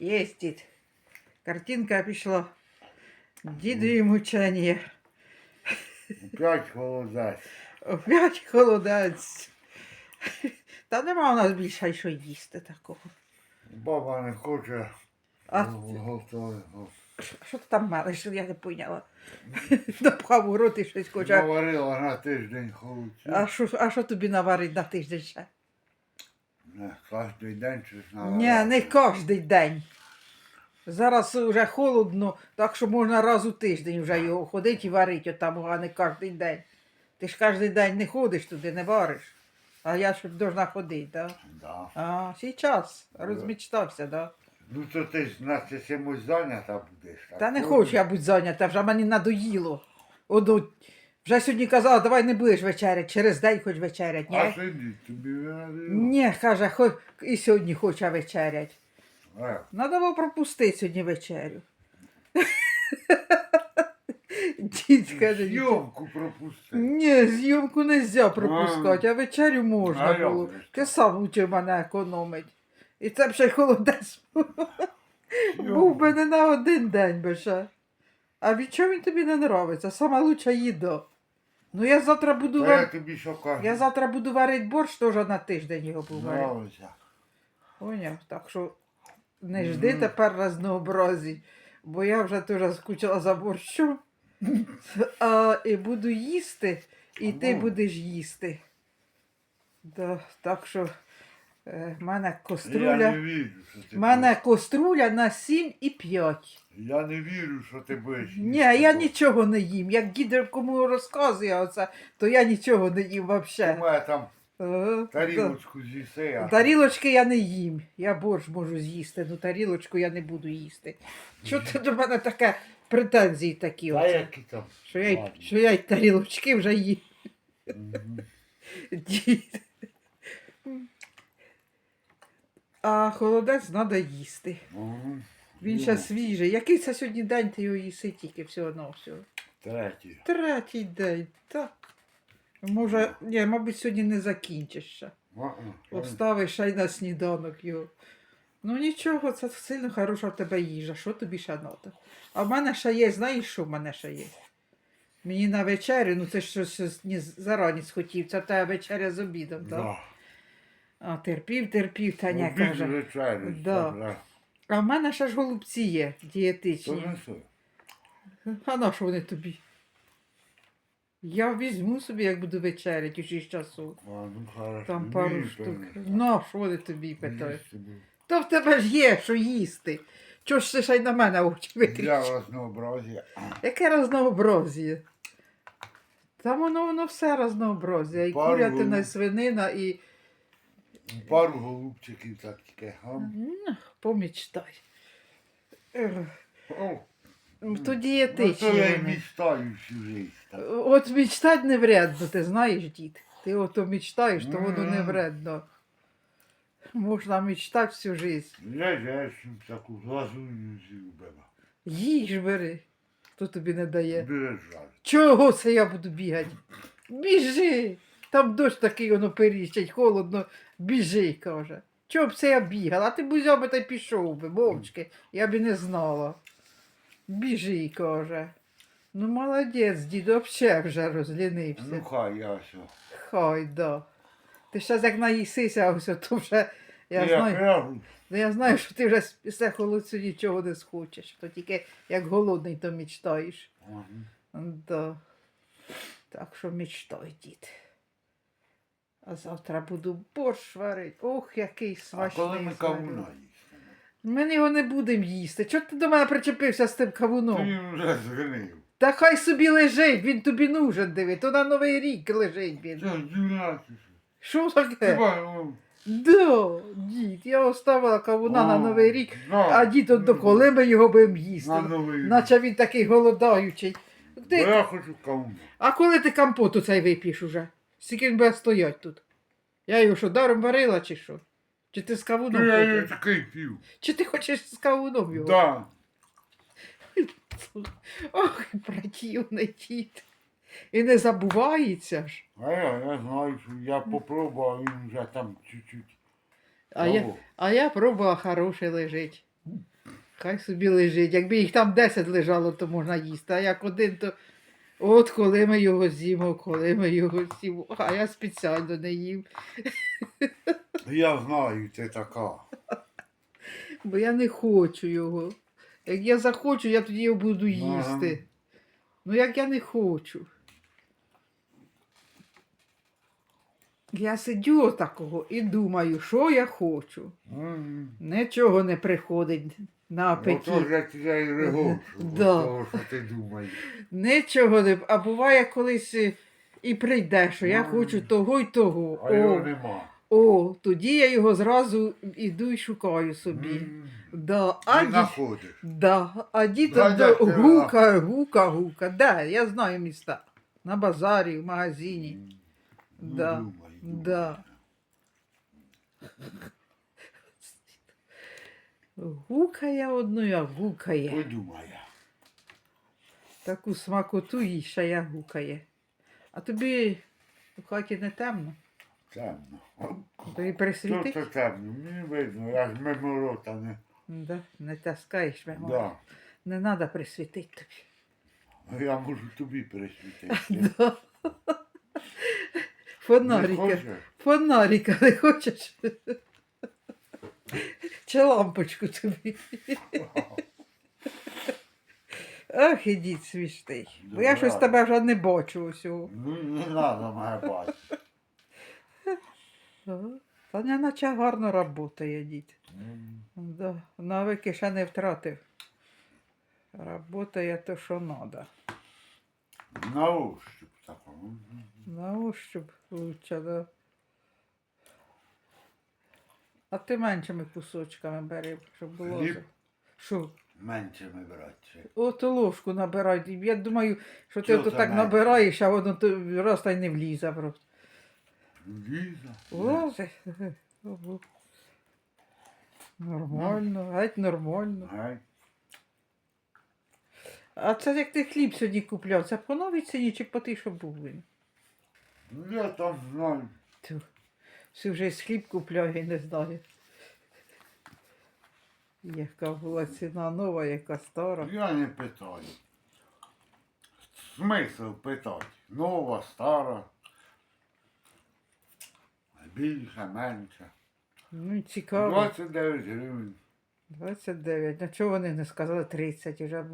Є дід. Картинка пішла. Дідові мучення. П'ять холодець. Опять холодець. Та нема у нас більше що їсти такого. Баба не хоче А що ти там мелиш, я не поняла. Напхав у рот і щось хоче. Наварила на тиждень холодців. А що, а що тобі наварить на тиждень ще? Не, кожен день щось наварила. Ні, не кожен день. Зараз вже холодно, так що можна раз у тиждень вже його ходити і варити отам, а не кожен день. Ти ж кожен день не ходиш туди, не вариш. А я ж должна ходити, так? Да. А, зараз розмічтався, да? Ну то ти ж значить чимось зайнята будеш. так? Та не хочу я бути зайнята, вже мені надоїло. Одну, вже сьогодні казала, давай не будеш вечеряти, через день хоч вечерять, А ні? сиди, тобі винадило. Ні, каже, хоч і сьогодні хоче вечерять. Е, Надо було пропустити сьогодні вечерю. Дід каже, Зйомку пропусти. ні, зйомку не можна пропускати, а вечерю можна А було. же Ти сам учив мене економить. І це б ще й холодець був би не на один день би ще. А від чого він тобі не нравиться? Сама лучша їда. Ну я завтра буду Та я тобі що кажу. я завтра буду варити борщ, теж на тиждень його буду варити. Нравиться. Поняв? Так що не жди Мгм. тепер разнообразій, бо я вже теж скучила за борщом. А, і буду їсти, і ти Ну. будеш їсти. Да, так що в мене Я коструля. не вірю, що ти В мене коструля на 7 і 5. Я не вірю, що ти будеш. Ні, їсти я борщ. нічого не їм. Як дід кому розказує оце, то я нічого не їм Ти взагалі. моя там тарілочку з'їси, а Тарілочки я не їм. Я борщ можу з'їсти, ну тарілочку я не буду їсти. Що ти до мене таке претензії такі? Та Оце? які там. Що, я, й- Ладно. що я й тарілочки вже їм. Мгм. Дід. А холодець треба їсти. Мгм. Він ще свіжий. Який це сьогодні день ти його їси тільки всього на всього? Третій. Третій день, так. Може, ні, мабуть, сьогодні не закінчиш ще. Оставиш ще й на сніданок його. Ну нічого, це сильно хороша в тебе їжа. Що тобі ще надо? А в мене ще є, знаєш, що в мене ще є? Мені на вечерю, ну це щось, зарані схотів, це тебе вечеря з обідом, так? Да. А терпів, терпів, Таня Обід каже. вечерю, Да. А в мене ще ж голубці є, То дієтичні. неси. А на що вони тобі? Я візьму собі, як буду вечерять у 6 часу. А, ну, хорошо. Там пару Ні, штук. то не- На що вони тобі питають? Їсти буду. То в тебе ж є, що їсти. Чого ж ти ще й на мене очі Для разнообразия. Яке разнообразіє? Там воно воно все разнообразіє. І Пару курятина, і свинина, і Пару голубчиків так таке. гам. Ну, помічтай. Ех, О, То Ну, то я й мечтаю всю жизнь. так. От мечтать не вредно, ти знаєш, дід. Ти ото мечтаєш, то воно не Мгм. вредно. Можна мечтати всю життя. Лежеш, таку глазуню зробила. Їж бери. Хто тобі не дає? Дуже. Чого це я буду бігати? Біжи. Там дощ такий воно періщить, холодно, біжи, каже. Чого б це я бігала? А ти б узяв би та й пішов би, мовчки, я б і не знала. Біжи, каже. Ну, молодець, дід, взагалі вже розлінився. Ну хай я все. Хай, да. Ти ще як наїсися, ось то вже. Я Я знаю, ну, я знаю, що ти вже після холодцю нічого не схочеш. То тільки як голодний, то мечтаєш. Мгм. Да. Так що мечтай, дід. А завтра буду борщ варити. Ох, який А коли ми кавуна їстимо? Ми його не будемо їсти. Чого ти до мене причепився з тим кавуном? Ти вже згнив. Та хай собі лежить, він тобі нужен диви. То на Новий рік лежить він. Це 12. Що таке? Хіба, Да, дід, я оставила кавуна на Новий рік, да. а дід от до коли ми його будемо їсти. На новий рік. Наче він такий голодаючий. Бо я хочу кавуна. а коли ти компоту цей вип'єш уже? Скільки він буде стоять тут? Я його що, даром варила чи що? Чи ти з кавуном Ну, я її хочеш? такий пів. Чи ти хочеш з кавуном його? Да. Ох, противний дід. І не забувається ж. А я, я знаю, що я попробував, він вже там чуть-чуть. А я, того. а я пробувала хороший лежить. Хай собі лежить. Якби їх там 10 лежало, то можна їсти. А як один, то от коли ми його з'їмо, коли ми його з'їмо. А я спеціально не їм. Я знаю, ти така. Бо я не хочу його. Як я захочу, я тоді його буду їсти. Ну як я не хочу. Я сидю такого і думаю, що я хочу. Нічого не приходить на Ото ж я і регочу, Да. того, що ти думаєш. Нічого не. А буває колись е, і прийде, що я Ну. хочу того й того. А його О, нема. о, тоді я його зразу іду і шукаю собі. М. Да. А Не ді... знаходиш. Да, а до ти гука, гука, гука. Де? Я знаю міста. На базарі, в магазині. Ну, Да, думай, думай. Да. Гукає одною, а гукає. Подумай. Таку смакоту їй ще я гукає. А тобі в хаті не темно? Темно. Тобі присвітить? це темно? Мені видно, я ж мимо рота не. Да, не таскаєш мене. Да. Не треба присвітити тобі. Я можу тобі присвітити. Да. Фонарика. Фонарика не хочеш? Чи лампочку тобі? Ах, ідіть смішний. Бо я щось тебе вже не бачу усього. Ну не треба мене бачити. Та не наче гарно працює, дід. Да. Навики ще не втратив. Работає то, що треба. На ощупь такому. На ощуп лучше, да. А ти меншими кусочками бери, щоб було. Хліб? Що? Меншими брати. От ложку набирай. Я думаю, що ти Чого ото це так менше? набираєш, а воно то раз та й не влізе просто. Ліза. Влазе. Ого. Нормально, геть нормально. Гай. А це як ти хліб сьогодні купляв, це по новій ціні чи по тій, що був він? Ну, Я там знаю. Всю вже хліб купляв і не знаю. Яка була ціна нова, яка стара. Я не питаю. Смисл питати. Нова, стара. Більше, менше. Ну, цікаво. 29 гривень. 29. Ну чого вони не сказали 30, вже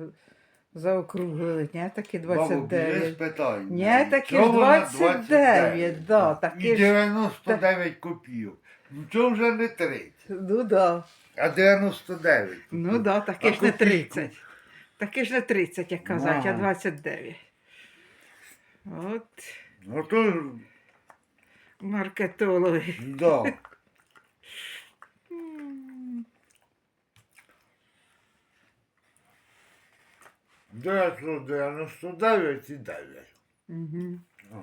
заокруглили. Ні, таки 29. питання. Ні, таки Чого ж вона 29, да, таки І ж- 99 копійок. Ну чого вже не 30, Ну да. а 99. Ну да, таки А ж не 30. Таки ж не 30, як казати, а 29. От Ну то ж, маркетологи. да. 999 і 9. мгм. О.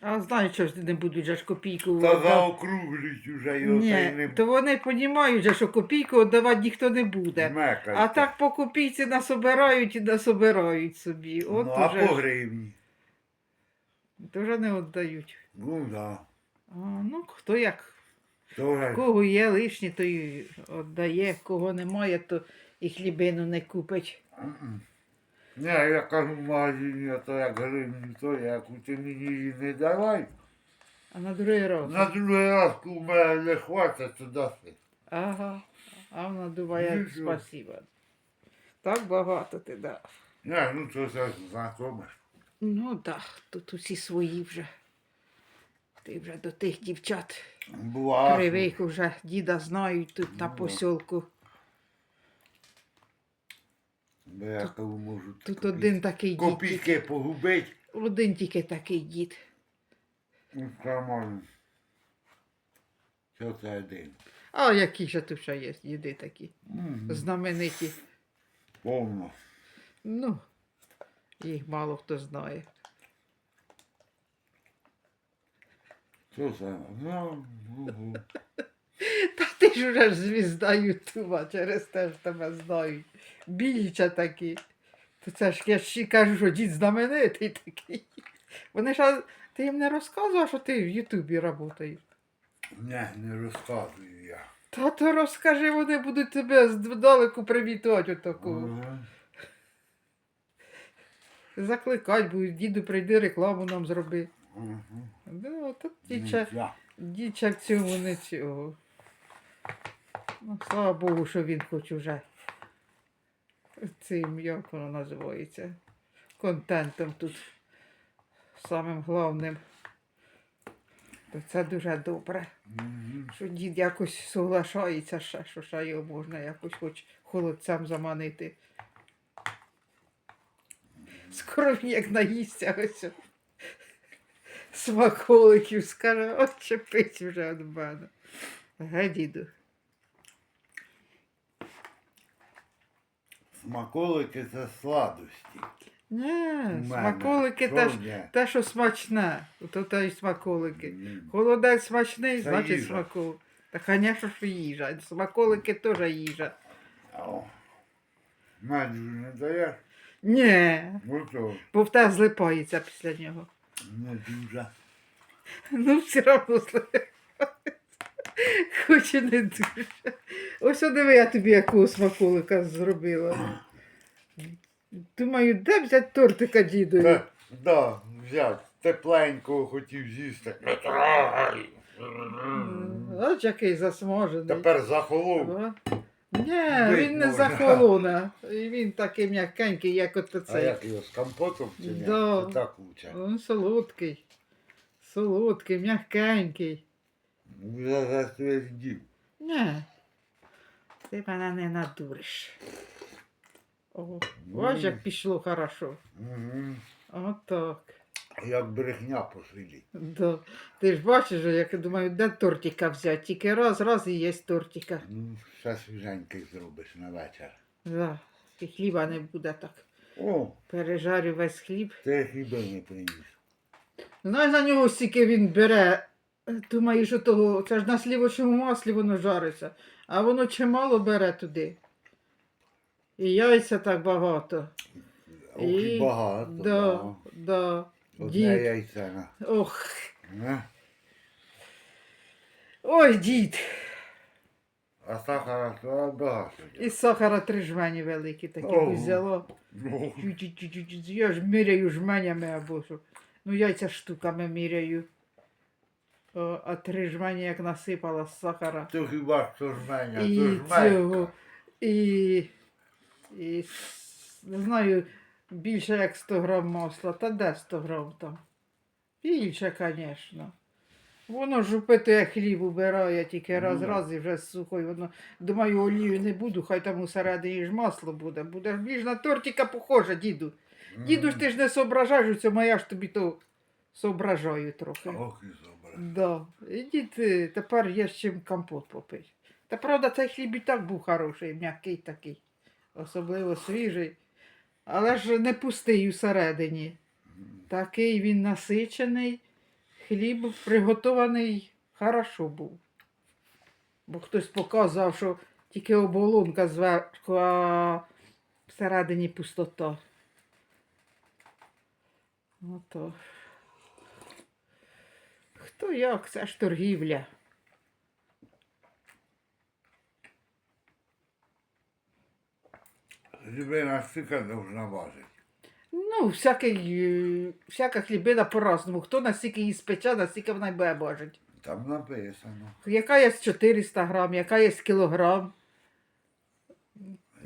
А знають, що ж не будуть же ж копійку. Та віддав- заокругліть уже його та й Ні, не то вони розуміють, же, що копійку віддавати ніхто не буде. мекайте. А так по копійці насобирають і насобирають собі. От ну, а уже, по ж- гривні. то вже не віддають. Ну да. А, ну, хто як, Тоже. кого є лишні, то й віддає, кого немає, то і хлібину не купить. Ні, я кажу в магазині, то як гривні, то як ти мені її не давай. А на другий раз. На другий раз, в мене не хватить, то даси. Ага. А вона думає, Нічого. спасіба. Так багато ти дав. Ні, ну це знакоме. Ну так, тут усі свої вже. Ти вже до тих дівчат Бува. привик вже, діда знають тут на Ну, да. посілку. Я кажу, можу Тут копій- один такий дід. Копійки погубить. Один тільки такий дід. Ну, нормально. Що це один? А які ж тут ще є діди такі М, знамениті. Повно. Ну, їх мало хто знає. Що це? Ну, угу. Та ти ж вже ж звізда Ютуба, через те ж тебе знають. Більше такі. То це ж я ж кажу, що дід знаменитий такий. Вони ж, ти їм не розказував, що ти в Ютубі працюєш. Не, не розказую я. Та то розкажи, вони будуть тебе здалеку привітати отаку. Ага. Закликать будуть, діду, прийди рекламу нам зроби. Ага. Да, тут діча, діча в цьому не цього. Ну, слава Богу, що він хоч уже цим, як воно називається, контентом тут самим головним. То це дуже добре. Мгм. Що дід якось соглашається ще, що ще його можна якось хоч холодцем заманити. Скоро він як наїсться ось. Смаколиків скаже, от чепить вже від мене. Ге, діду. Смаколики це сладості. Ні, смаколики ні? те, що смачне. То те й смаколики. Холодець смачний, Це значить їжа. смаколик. Та, звісно, що їжа. Смаколики теж їжа. Меду не даєш? Ні, Ну то, бо злипається після нього. не дуже. Ну, все одно злипається. Хоч і не дуже. Ось диви, я тобі якого смаколика зробила. Думаю, де взяти тортика дідові? Та, да, взяв. Тепленького хотів з'їсти. Не трогай. Ось який засмажений. Тепер захолов. О. Ні, Бить він не можна. захолоне. І Він такий м'якенький, як от А оцей. як його з компотом чи ні? Да. Це так лучше. Він солодкий. Солодкий, м'якенький. Я засвідів. Ні. Ти мене не надуриш. О, ось як пішло хорошо. Угу. Отак. Як брехня по. Да. Ти ж бачиш, як я думаю, де тортика взяти? Тільки раз, раз і є тортика. Ну, все свіженький зробиш на вечір. Да. І хліба не буде так. О, Пережарю весь хліб. ти хіба не приніс. Знаєш, на нього стільки він бере. Думаю, що того, це ж на слівочому маслі воно жариться, а воно чимало бере туди. І яйця так багато. Ох, І- багато. Да, да. Одне Дід. яйце. Ох. Не? Ой, дід. А сахара то багато. І сахара три жмені великі такі Ого. взяло. Ну, Я ж міряю жменями або що. Ну, яйця штуками міряю. О, а три жмені як насипала з сахара. То хіба жменя, І то жменька. цього. І, і с- не знаю, більше як 100 грам масла. Та де 100 грам там? Більше, звісно. Воно ж упитує хліб убирає тільки раз Ну, да. раз і вже сухой. Воно, думаю, олію не буду, хай там усередині ж масло буде. Буде ж більш на тортика похоже, діду. Діду ж ти ж не соображаєш а я ж тобі то соображаю трохи. Ох, і добре. Да. Ідіть, тепер є з чим компот попити. Та правда, цей хліб і так був хороший, м'який такий, особливо свіжий. Але ж не пустий усередині. Такий він насичений, хліб приготований хорошо був. Бо хтось показав, що тільки оболонка зверху, а всередині пустота. Ото. Хто як, це ж торгівля. Хлібина стільки должна важити. Ну, всякий, е, всяка хлібина по-разному. Хто настільки її спече, настільки вона й буде бажить. Там написано. Яка є 400 грам, яка є кілограм.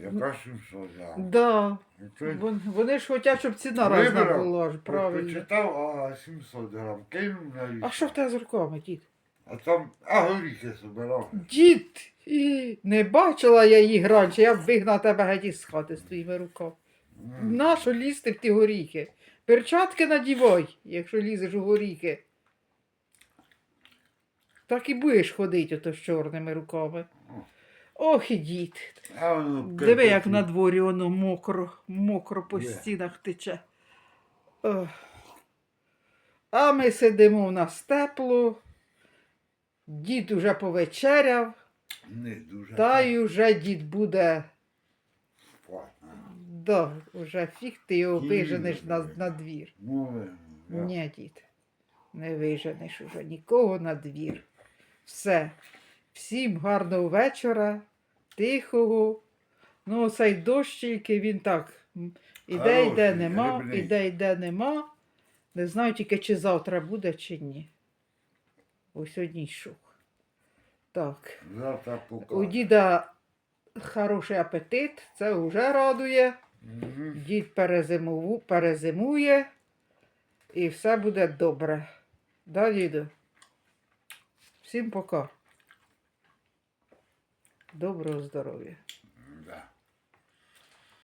Яка 700 грам. Да. І Вон- Вони ж хочуть, щоб ціна різна Вибрав. була ж, правильно. Почитав, а 700 грам. Кинув на вісь. А що в тебе з руками, дід? А там, а горіхи собирав. Дід, і не бачила я їх раніше, я б вигнала тебе геть із хати з твоїми руками. М. Нащо лізти в ті горіхи? Перчатки надівай, якщо лізеш у горіхи. Так і будеш ходити ото з чорними руками. Ох і дід. А воно Диви, як на дворі воно мокро, мокро по стінах тече. Ох. А ми сидимо в нас тепло. Дід уже повечеряв, Не дуже. та й уже дід буде. Да, уже фіг ти його Ні, виженеш на, на двір. Ну, я- Ні, дід, не виженеш уже нікого на двір. Все. Всім гарного вечора, тихого. Ну, цей дощ тільки він так. Іде, йде, нема, іде, йде, нема. Не знаю тільки, чи завтра буде, чи ні. Ось сьогодні йшов. Так. Завтра пока. У діда хороший апетит, це вже радує. Мгм. Дід перезимову, перезимує і все буде добре. Да, діду? Всім пока. Доброго здоров'я.